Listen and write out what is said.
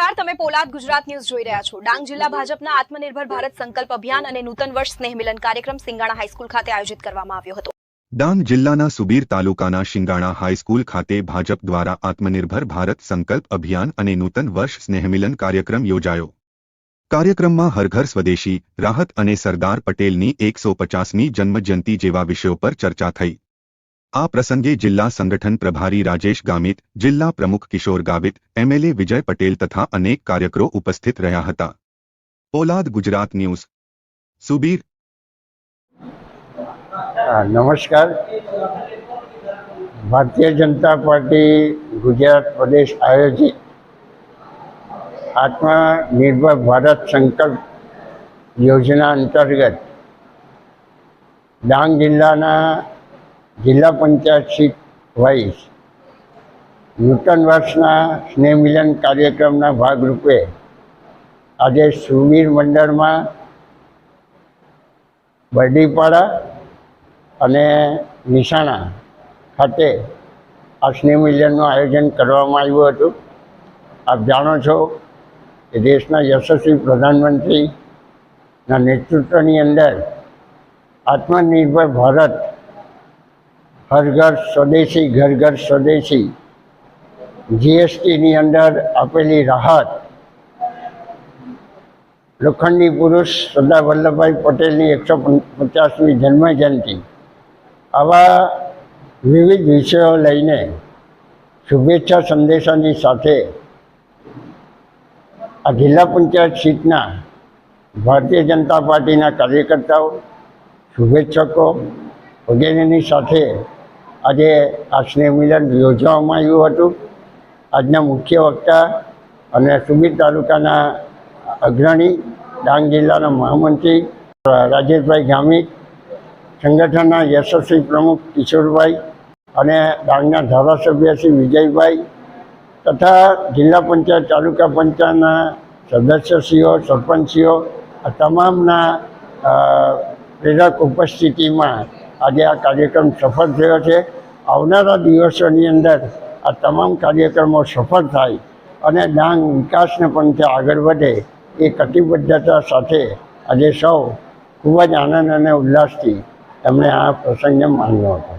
નમસ્કાર, તમે પોલાદ ગુજરાત ન્યૂઝ જોઈ રહ્યા છો. ડાંગ જિલ્લા ભાજપના આત્મનિર્ભર ભારત સંકલ્પ અભિયાન અને નૂતન વર્ષ સ્નેહ મિલન કાર્યક્રમ સિંગાણા હાઈસ્કૂલ ખાતે આયોજિત કરવામાં આવ્યો હતો. ડાંગ જિલ્લાના સુબીર તાલુકાના શિંગાણા હાઈસ્કૂલ ખાતે ભાજપ દ્વારા આત્મનિર્ભર ભારત સંકલ્પ અભિયાન અને નૂતન વર્ષ સ્નેહમિલન કાર્યક્રમ યોજાયો. કાર્યક્રમમાં હરઘર સ્વદેશી, રાહત અને સરદાર પટેલની એકસો પચાસમી જન્મજયંતિ જેવા વિષયો પર ચર્ચા થઈ. આ પ્રસંગે જિલ્લા સંગઠન પ્રભારી રાજેશ ગામિત, જિલ્લા પ્રમુખ કિશોર ગાવિત એમએલએ વિજય પટેલ તથા અનેક કાર્યકરો ઉપસ્થિત રહ્યા હતા. પોલાદ ગુજરાત ન્યૂઝ. સુબીર. નમસ્કાર. ભારતીય જનતા પાર્ટી ગુજરાત પ્રદેશ આયોજિત આત્મનિર્ભર ભારત સંકલ્પ યોજના અંતર્ગત ડાંગ જિલ્લાના જિલ્લા પંચાયત સીટ વાઇઝ નૂતન વર્ષના સ્નેહ મિલન કાર્યક્રમના ભાગરૂપે આજે સુવીર મંડળમાં બરડીપાડા અને નિશાણા ખાતે આ સ્નેહ મિલનનું આયોજન કરવામાં આવ્યું હતું. આપ જાણો છો કે દેશના યશસ્વી પ્રધાનમંત્રીના નેતૃત્વની અંદર આત્મનિર્ભર ભારત હર ઘર સ્વદેશી. ઘર ઘર સ્વદેશી જીએસટીની અંદર આપેલી રાહત. લોખંડી પુરુષ સરદાર વલ્લભભાઈ પટેલની એકસો પચાસમી જન્મજયંતિ. આવા વિવિધ વિષયો લઈને શુભેચ્છા સંદેશાની સાથે આ જિલ્લા પંચાયત સીટના ભારતીય જનતા પાર્ટીના કાર્યકર્તાઓ, શુભેચ્છકો વગેરેની સાથે આજે આ સ્નેહ મિલન યોજવામાં આવ્યું હતું. આજના મુખ્ય વક્તા અને સુબીર તાલુકાના અગ્રણી, ડાંગ જિલ્લાના મહામંત્રી રાજેશભાઈ ગામિત સંગઠનના યશસ્વી પ્રમુખ કિશોરભાઈ અને ડાંગના ધારાસભ્ય શ્રી વિજયભાઈ તથા જિલ્લા પંચાયત તાલુકા પંચાયતના સદસ્યશ્રીઓ સરપંચીઓ આ તમામના પ્રેરક ઉપસ્થિતિમાં આજે આ કાર્યક્રમ સફળ થયો છે. આવનારા દિવસોની અંદર આ તમામ કાર્યક્રમો સફળ થાય અને ડાંગ વિકાસને પંથે આગળ વધે એ કટિબદ્ધતા સાથે આજે સૌ ખૂબ જ આનંદ અને ઉલ્લાસથી એમણે આ પ્રસંગને માન્યો હતો.